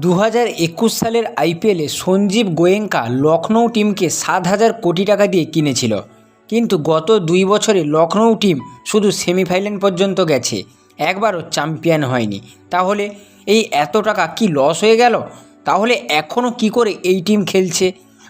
দু হাজার একুশ সালের আইপিএলে সঞ্জীব গোয়েঙ্কা লখনৌ টিমকে সাত হাজার কোটি টাকা দিয়ে কিনেছিল। কিন্তু গত দুই বছরে লখনৌ টিম শুধু সেমিফাইনাল পর্যন্ত গেছে, একবারও চ্যাম্পিয়ন হয়নি। তাহলে এই এত টাকা কি লস হয়ে গেল? তাহলে এখনও কি করে এই টিম খেলছে?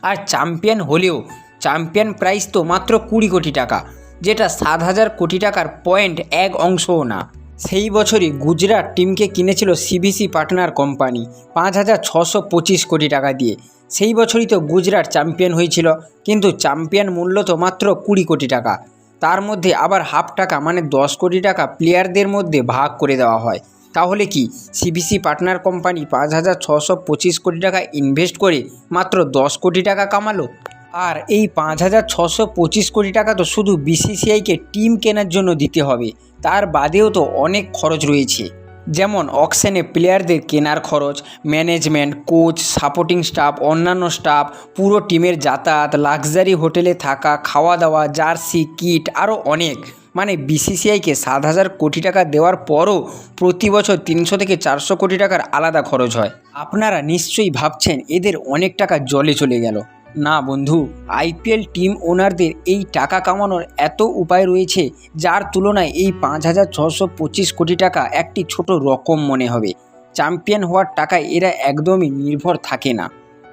আর চ্যাম্পিয়ন হলেও চ্যাম্পিয়ন প্রাইস তো মাত্র কুড়ি কোটি টাকা, যেটা সাত হাজার কোটি টাকার পয়েন্ট এক অংশও না। সেই বছরই গুজরাট টিমকে কিনেছিল সিবিসি পার্টনার কোম্পানি পাঁচ হাজার ছশো পঁচিশ কোটি টাকা দিয়ে। সেই বছরই তো গুজরাট চ্যাম্পিয়ন হয়েছিল, কিন্তু চ্যাম্পিয়ন মূল্য তো মাত্র কুড়ি কোটি টাকা। তার মধ্যে আবার হাফ টাকা মানে দশ কোটি টাকা প্লেয়ারদের মধ্যে ভাগ করে দেওয়া হয়। তাহলে কি সিবিসি পার্টনার কোম্পানি পাঁচ হাজার ছশো পঁচিশ কোটি টাকা ইনভেস্ট করে মাত্র দশ কোটি টাকা কামালো? আর এই পাঁচ হাজার ছশো পঁচিশ কোটি টাকা তো শুধু বিসিসিআইকে টিম কেনার জন্য দিতে হবে। তার বাদেও তো অনেক খরচ রয়েছে। যেমন অকশনে প্লেয়ারদের কেনার খরচ, ম্যানেজমেন্ট, কোচ, সাপোর্টিং স্টাফ, অন্যান্য স্টাফ, পুরো টিমের যাতায়াত, লাক্সারি হোটেলে থাকা খাওয়া দাওয়া জার্সি, কিট, আরও অনেক। মানে বিসিসিআইকে সাত হাজার কোটি টাকা দেওয়ার পরও প্রতি বছর তিনশো থেকে চারশো কোটি টাকার আলাদা খরচ হয়। আপনারা নিশ্চয়ই ভাবছেন এদের অনেক টাকা জলে চলে গেল। না বন্ধু আইপিএল টিম ওনারদের এই টাকা কামানোর এত উপায় রয়েছে যার তুলনায় এই পাঁচ হাজার ছশো পঁচিশ কোটি টাকা একটি ছোট রকম মনে হবে। চ্যাম্পিয়ন হওয়ার টাকায় এরা একদমই নির্ভর থাকে না।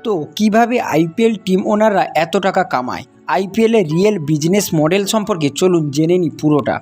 তো কীভাবে আইপিএল টিম ওনাররা এত টাকা কামায়? আইপিএলের রিয়েল বিজনেস মডেল সম্পর্কে চলুন জেনে নিই পুরোটা।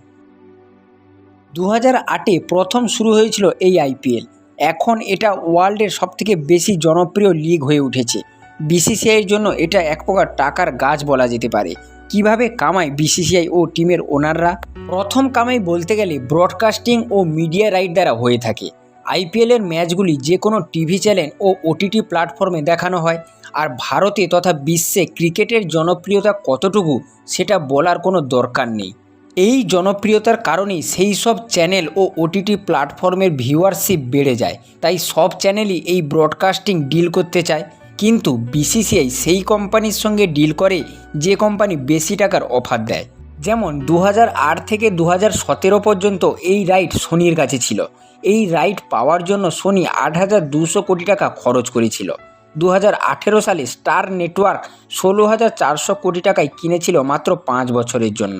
দু হাজার আটে প্রথম শুরু হয়েছিল এই আইপিএল এখন এটা ওয়ার্ল্ডের সবথেকে বেশি জনপ্রিয় লিগ হয়ে উঠেছে। বিসিসিআইয়ের জন্য এটা এক প্রকার টাকার গাছ বলা যেতে পারে। কীভাবে কামায় বিসিসিআই ও টিমের ওনাররা? প্রথম কামাই বলতে গেলে ব্রডকাস্টিং ও মিডিয়া রাইট দ্বারা হয়ে থাকে। আইপিএলের ম্যাচগুলি যে কোনো টিভি চ্যানেল ও ওটিটি প্ল্যাটফর্মে দেখানো হয়। আর ভারতে তথা বিশ্বে ক্রিকেটের জনপ্রিয়তা কতটুকু সেটা বলার কোনো দরকার নেই। এই জনপ্রিয়তার কারণেই সেই সব চ্যানেল ও ওটিটি প্ল্যাটফর্মের ভিউয়ারশিপ বেড়ে যায়। তাই সব চ্যানেলই এই ব্রডকাস্টিং ডিল করতে চায়। কিন্তু বিসিসিআই সেই কোম্পানির সঙ্গে ডিল করে যে কোম্পানি বেশি টাকার অফার দেয়। যেমন দু থেকে দু পর্যন্ত এই রাইট সোনির কাছে ছিল। এই রাইট পাওয়ার জন্য সোনি আট হাজার দুশো কোটি টাকা খরচ করেছিল। দু সালে স্টার নেটওয়ার্ক ষোলো হাজার চারশো কোটি টাকায় কিনেছিল মাত্র পাঁচ বছরের জন্য।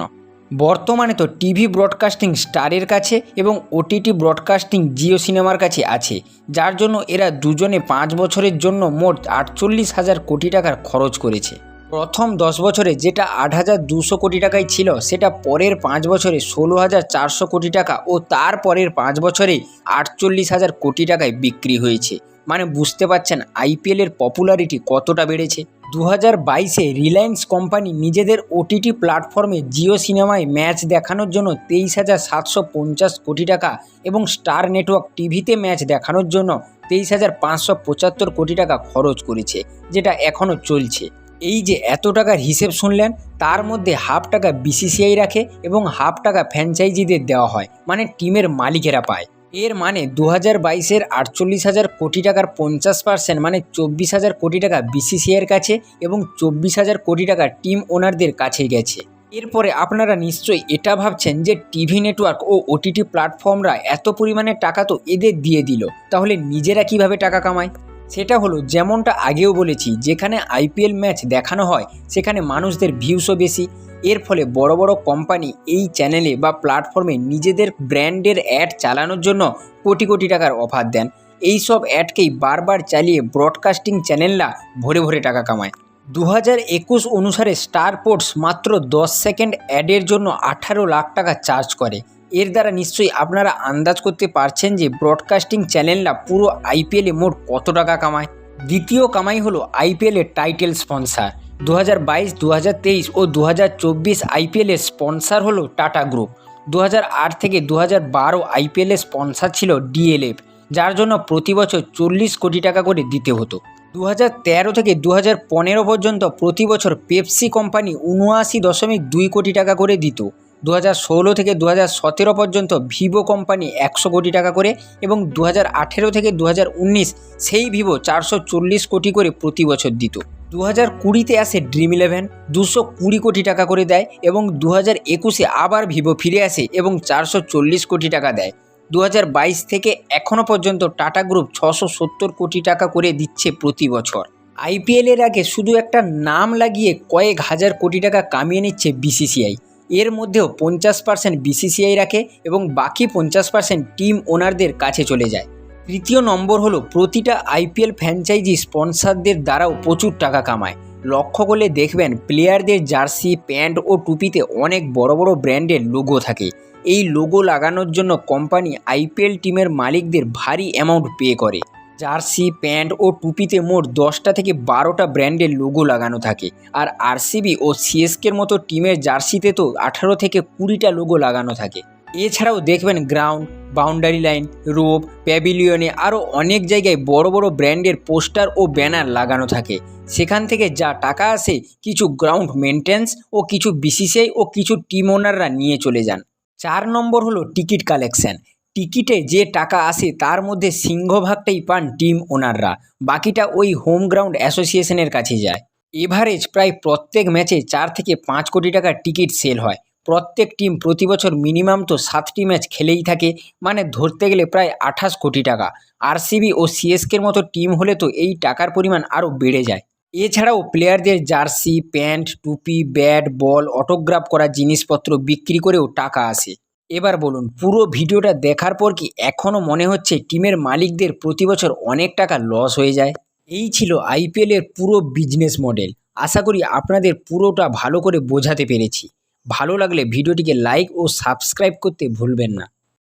বর্তমানে তো টিভি ব্রডকাস্টিং স্টারের কাছে এবং ওটিটি ব্রডকাস্টিং জিও সিনেমার কাছে আছে, যার জন্য এরা দুজনে পাঁচ বছরের জন্য মোট আটচল্লিশ হাজার কোটি টাকার খরচ করেছে। প্রথম দশ বছরে যেটা আট হাজার দুশো কোটি টাকায় ছিল, সেটা পরের পাঁচ বছরে ষোলো হাজার চারশো কোটি টাকা ও তার পরের পাঁচ বছরে আটচল্লিশ হাজার কোটি টাকায় বিক্রি হয়েছে। মানে বুঝতে পারছেন আইপিএলের পপুলারিটি কতটা বেড়েছে? দু হাজার বাইশে রিলায়েন্স কোম্পানি নিজেদের ওটিটি প্ল্যাটফর্মে জিও সিনেমায় ম্যাচ দেখানোর জন্য তেইশ হাজার সাতশো পঞ্চাশ কোটি টাকা এবং স্টার নেটওয়ার্ক টিভিতে ম্যাচ দেখানোর জন্য তেইশ হাজার পাঁচশো পঁচাত্তর কোটি টাকা খরচ করেছে, যেটা এখনও চলছে। এই যে এত টাকার হিসেব শুনলেন, তার মধ্যে হাফ টাকা বিসিসিআই রাখে এবং হাফ টাকা ফ্র্যাঞ্চাইজিদের দেওয়া হয় মানে টিমের মালিকেরা পায়। এর মানে দু হাজার বাইশের আটচল্লিশ হাজার কোটি টাকার পঞ্চাশ পার্সেন্ট মানে চব্বিশ হাজার কোটি টাকা বিসিসিআইয়ের কাছে এবং চব্বিশ হাজার কোটি টাকা টিম ওনারদের কাছে গেছে। এরপরে আপনারা নিশ্চয়ই এটা ভাবছেন যে টিভি নেটওয়ার্ক ও ওটিটি প্ল্যাটফর্মরা এত পরিমাণে টাকা তো এদের দিয়ে দিল, তাহলে নিজেরা কীভাবে টাকা কামায়? সেটা হলো যেমনটা আগেও বলেছি, যেখানে আইপিএল ম্যাচ দেখানো হয়, সেখানে মানুষদের ভিউসও বেশি এর ফলে বড় বড় কোম্পানি এই চ্যানেলে বা প্ল্যাটফর্মে নিজেদের ব্র্যান্ডের অ্যাড চালানোর জন্য কোটি কোটি টাকার অফার দেন। এই সব অ্যাডকেই বারবার চালিয়ে ব্রডকাস্টিং চ্যানেলরা ভরে ভরে টাকা কামায়। দু হাজার একুশ অনুসারে স্টার পোর্টস মাত্র দশ সেকেন্ড অ্যাডের জন্য আঠারো লাখ টাকা চার্জ করে। এর দ্বারা নিশ্চয়ই আপনারা আন্দাজ করতে পারছেন যে ব্রডকাস্টিং চ্যানেলরা পুরো আইপিএলে মোট কত টাকা কামায়। দ্বিতীয় কামাই হলো আইপিএলের টাইটেল স্পন্সার। দু হাজার বাইশ দু হাজার তেইশ ও দু হাজার চব্বিশ আইপিএলের স্পন্সার হলো টাটা গ্রুপ। দু হাজার আট থেকে দু হাজার বারো আইপিএলের স্পন্সার ছিল ডিএলএফ, যার জন্য প্রতি বছর চল্লিশ কোটি টাকা করে দিতে হতো। দু হাজার তেরো থেকে দু হাজার পনেরো পর্যন্ত প্রতি বছর পেপসি কোম্পানি উনআশি দশমিক দুই কোটি টাকা করে দিত। দু হাজার ষোলো থেকে দু হাজার সতেরো পর্যন্ত ভিভো কোম্পানি একশো কোটি টাকা করে এবং দু হাজার আঠেরো থেকে দু হাজার উনিশ সেই ভিভো চারশো চল্লিশ কোটি করে প্রতি বছর দিত। দু হাজার কুড়িতে আসে ড্রিম ইলেভেন দুশো কুড়ি কোটি টাকা করে দেয় এবং দু হাজার একুশে আবার ভিভো ফিরে আসে এবং চারশো চল্লিশ কোটি টাকা দেয়। দু হাজার বাইশ থেকে এখনও পর্যন্ত টাটা গ্রুপ ছশো সত্তর কোটি টাকা করে দিচ্ছে প্রতি বছর। আইপিএলের আগে শুধু একটা নাম লাগিয়ে কয়েক হাজার কোটি টাকা কামিয়ে নিচ্ছে বিসিসিআই এর মধ্যেও পঞ্চাশ পার্সেন্ট বিসিসিআই রাখে এবং বাকি পঞ্চাশ পার্সেন্ট টিম ওনারদের কাছে চলে যায়। তৃতীয় নম্বর হলো প্রতিটা আইপিএল ফ্র্যাঞ্চাইজি স্পন্সরদের দ্বারাও প্রচুর টাকা কামায়। লক্ষ্য করলে দেখবেন প্লেয়ারদের জার্সি প্যান্ট ও টুপিতে অনেক বড় বড় ব্র্যান্ডের লোগো থাকে। এই লোগো লাগানোর জন্য কোম্পানি আইপিএল টিমের মালিকদের ভারী অ্যামাউন্ট পে করে। জার্সি, প্যান্ট ও টুপিতে মোট দশটা থেকে বারোটা ব্র্যান্ডের লোগো লাগানো থাকে। আর আরসিবি ও সিএসকের মতো টিমের জার্সিতে তো আঠারো থেকে কুড়িটা লোগো লাগানো থাকে। এছাড়াও দেখবেন গ্রাউন্ড, বাউন্ডারি লাইন, রোপ, প্যাভিলিয়নে আরও অনেক জায়গায় বড় বড় ব্র্যান্ডের পোস্টার ও ব্যানার লাগানো থাকে। সেখান থেকে যা টাকা আসে, কিছু গ্রাউন্ড মেনটেন্স ও কিছু বিসিসিআই ও কিছু টিম ওনাররা নিয়ে চলে যান। চার নম্বর হলো টিকিট কালেকশন। টিকিটে যে টাকা আসে তার মধ্যে সিংহভাগটাই পান টিম ওনাররা। বাকিটা ওই হোম গ্রাউন্ড অ্যাসোসিয়েশনের কাছে যায়। এভারেজ প্রায় প্রত্যেক ম্যাচে চার থেকে পাঁচ কোটি টাকার টিকিট সেল হয়। প্রত্যেক টিম প্রতি বছর মিনিমাম তো সাতটি ম্যাচ খেলেই থাকে মানে ধরতে গেলে প্রায় আঠাশ কোটি টাকা। আরসিবি ও সিএসকের মতো টিম হলে তো এই টাকার পরিমাণ আরও বেড়ে যায়। এছাড়াও প্লেয়ারদের জার্সি, প্যান্ট, টুপি, ব্যাট, বল, অটোগ্রাফ করা জিনিসপত্র বিক্রি করেও টাকা আসে। এবার বলুন, পুরো ভিডিওটা দেখার পর কি এখনও মনে হচ্ছে টিমের মালিকদের প্রতি বছর অনেক টাকা লস হয়ে যায়? এই ছিল আইপিএলের পুরো বিজনেস মডেল আশা করি আপনাদের পুরোটা ভালো করে বোঝাতে পেরেছি। ভালো লাগলে ভিডিওটিকে লাইক ও সাবস্ক্রাইব করতে ভুলবেন না।